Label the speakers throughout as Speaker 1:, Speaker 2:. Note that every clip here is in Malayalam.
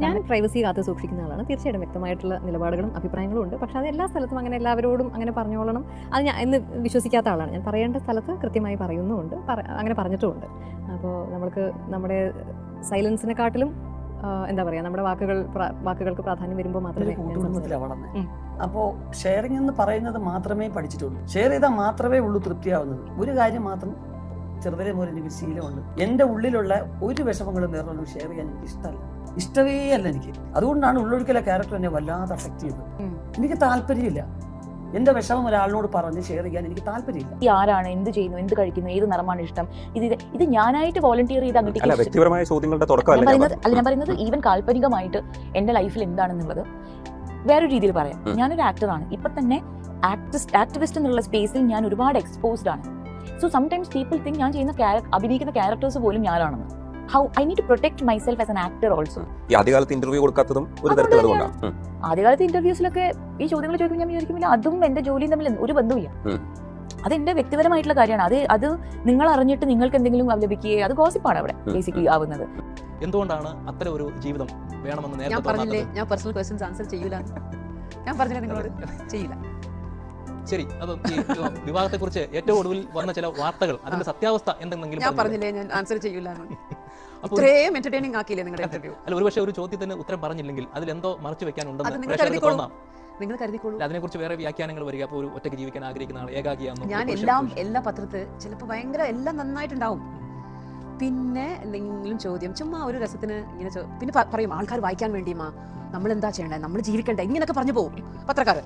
Speaker 1: ഞാൻ പ്രൈവസി കാത്തു സൂക്ഷിക്കുന്ന ആളാണ്. തീർച്ചയായിട്ടും വ്യക്തമായിട്ടുള്ള നിലപാടുകളും അഭിപ്രായങ്ങളും ഉണ്ട്. പക്ഷേ അത് എല്ലാ സ്ഥലത്തും അങ്ങനെ എല്ലാവരോടും അങ്ങനെ പറഞ്ഞോളണം. അത് ഞാൻ എന്ന് വിശ്വസിക്കാത്ത ആളാണ്. ഞാൻ പറയേണ്ട സ്ഥലത്ത് കൃത്യമായി പറയുന്നുമുണ്ട്. പറ- അങ്ങനെ പറഞ്ഞിട്ടുമുണ്ട്. അപ്പോൾ നമ്മൾക്ക് നമ്മുടെ സൈലൻസിനെക്കാട്ടിലും കാട്ടിലും എന്താ പറയുക നമ്മുടെ വാക്കുകൾ വാക്കുകൾക്ക് പ്രാധാന്യം വരുമ്പോൾ മാത്രമേ.
Speaker 2: അപ്പോൾ ഷെയറിംഗ് എന്ന് പറയുന്നത് മാത്രമേ പഠിച്ചിട്ടുള്ളൂ. ഷെയർ ചെയ്താൽ മാത്രമേ ഉള്ളൂ തൃപ്തിയാവുന്നത്. ഒരു കാര്യം മാത്രം ചെറുതരെ മുതൽ എനിക്ക് ശീലമുണ്ട്. എന്റെ ഉള്ളിലുള്ള ഒരു വിഷമങ്ങളും വേറൊന്നും ഷെയർ ചെയ്യാൻ എനിക്ക് ഇഷ്ടമല്ല ഇഷ്ടമേ അല്ല എനിക്ക്. അതുകൊണ്ടാണ് ഉള്ളൊഴുക്കലെ ക്യാരക്ടർ എന്നെ വല്ലാതെ അഫക്റ്റ് ചെയ്തത്. എനിക്ക് താല്പര്യമില്ല. എന്റെ വിഷമം ഒരാളിനോട് പറഞ്ഞ് ഷെയർ ചെയ്യാൻ എനിക്ക് താല്പര്യമില്ല.
Speaker 3: ഈ ആരാണ് എന്ത് ചെയ്യുന്നു എന്ത് കഴിക്കുന്നു ഏത് നിറമാണ് ഇഷ്ടം? ഇത് ഇത് ഞാനായിട്ട് വോളണ്ടിയർ ചെയ്ത്
Speaker 4: വ്യക്തിപരമായ ചോദ്യങ്ങളുടെ
Speaker 3: ഞാൻ
Speaker 4: തുടക്കമല്ല ഞാൻ
Speaker 3: പറയുന്നത് അല്ല ഞാൻ പറയുന്നത് ഈവൻ കാൽപ്പനികമായിട്ട് എന്റെ ലൈഫിൽ എന്താണെന്നുള്ളത്. വേറൊരു രീതിയിൽ പറയാം. ഞാനൊരു ആക്ടറാണ് ഇപ്പൊ തന്നെ ആക്ടിസ്റ്റ് ആക്ടിവിസ്റ്റ് എന്നുള്ള സ്പേസിൽ ഞാൻ ഒരുപാട് എക്സ്പോസ്ഡ് ആണ്. സോ സംടൈംസ് പീപ്പിൾ തിങ്ക് ഞാൻ ചെയ്യുന്ന അഭിനയിക്കുന്ന ക്യാരക്ടേഴ്സ് പോലും ഞാനാണെന്ന്. How I need to protect myself as an actor also
Speaker 4: ഈ ആദ്യകാലത്ത് ഇന്റർവ്യൂ കൊടുക്കാത്തതും ഒരു തരത്തിൽ അതുകൊണ്ടാണ്.
Speaker 3: ആദ്യകാലത്തെ ഇന്റർവ്യൂസിലൊക്കെ ഈ ചോദ്യങ്ങൾ ചോദിക്കുമ്പോൾ ഞാൻ വിചാരിക്കുമ്പോൾ അതും എന്റെ ജോലിയും തമ്മിൽ ഒരു ബന്ധവുമില്ല.
Speaker 4: ഉം.
Speaker 3: അത് എന്റെ വ്യക്തിപരമായിട്ടുള്ള കാര്യമാണ്. അത് അത് നിങ്ങൾ അറിഞ്ഞിട്ട് നിങ്ങൾക്ക് എന്തെങ്കിലും ലഭിക്കുകയോ അത് ഗോസിപ്പാണ് അവിടെ. ബേസിക്കലി ആവുന്നത്. എന്തുകൊണ്ടാണ്
Speaker 5: അത്തരം ഒരു ജീവിതം വേണമെന്ന്
Speaker 6: ഞാൻ പറഞ്ഞില്ലേ ഞാൻ പേഴ്സണൽ ക്വസ്റ്റ്യൻസ് ആൻസർ ചെയ്യൂല. ഞാൻ പറഞ്ഞില്ല നിങ്ങളോട്? ചെയ്യില്ല
Speaker 5: ശരി അത് ഈ വിവാഹത്തെ കുറിച്ച് ഏറ്റവും ഒടുവിൽ വന്ന ചില വാർത്തകൾ അതിന്റെ സത്യാവസ്ഥ എന്തെങ്കിലും
Speaker 6: ഞാൻ
Speaker 5: പറഞ്ഞില്ലേ?
Speaker 6: പറഞ്ഞില്ലേ ഞാൻ ആൻസർ ചെയ്യൂല
Speaker 5: അപ്പോൾ
Speaker 6: ഇത്രയും എന്റർടൈനിങ് ആക്കിയില്ലേ നിങ്ങളുടെ ഇന്റർവ്യൂ
Speaker 5: അല്ല ഒരുപക്ഷെ ഒരു ചോദ്യത്തിന് ഉത്തരം പറഞ്ഞില്ലെങ്കിൽ അതിലെന്തോ മറച്ചു
Speaker 6: അത്
Speaker 5: വെക്കാനുണ്ടെന്ന് തോന്നാം.
Speaker 6: നിങ്ങൾ കരുതിക്കോളൂ.
Speaker 5: അതിനെക്കുറിച്ച് വേറെ വ്യാഖ്യാനങ്ങൾ വരിക അപ്പോൾ ഒരു ഒറ്റയ്ക്ക് ജീവിക്കാൻ ആഗ്രഹിക്കുന്ന ആൾ ഏകാഗിയാണെന്നോ
Speaker 6: ഞാൻ എല്ലാം എല്ലാ പത്രത്തിൽ ചിലപ്പോൾ ഭയങ്കര എല്ലാം നന്നായിട്ടുണ്ടാവും. പിന്നെ എന്തെങ്കിലും ചോദ്യം ചുമ്മാ ഒരു രസത്തിന് ഇങ്ങനെ പിന്നെ പറയും ആൾക്കാർ വായിക്കാൻ വേണ്ടിയുമാ നമ്മൾ എന്താ ചെയ്യണ്ടേ? നമ്മൾ ജീവിക്കണ്ടേ? ഇങ്ങനെയൊക്കെ പറഞ്ഞു പോകും പത്രക്കാർ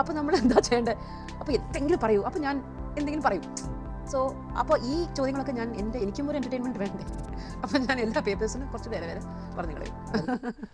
Speaker 6: അപ്പൊ നമ്മൾ എന്താ ചെയ്യണ്ടേ? അപ്പൊ എന്തെങ്കിലും പറയൂ. അപ്പൊ ഞാൻ എന്തെങ്കിലും പറയും. സോ അപ്പോൾ ഈ ചോദ്യങ്ങളൊക്കെ ഞാൻ എന്റെ എനിക്കും ഒരു എന്റർടൈൻമെന്റ് വേണ്ടേ? അപ്പം ഞാൻ എല്ലാ പേപ്പേഴ്സിനും കുറച്ച് പേരെ വരെ പറഞ്ഞു കളയും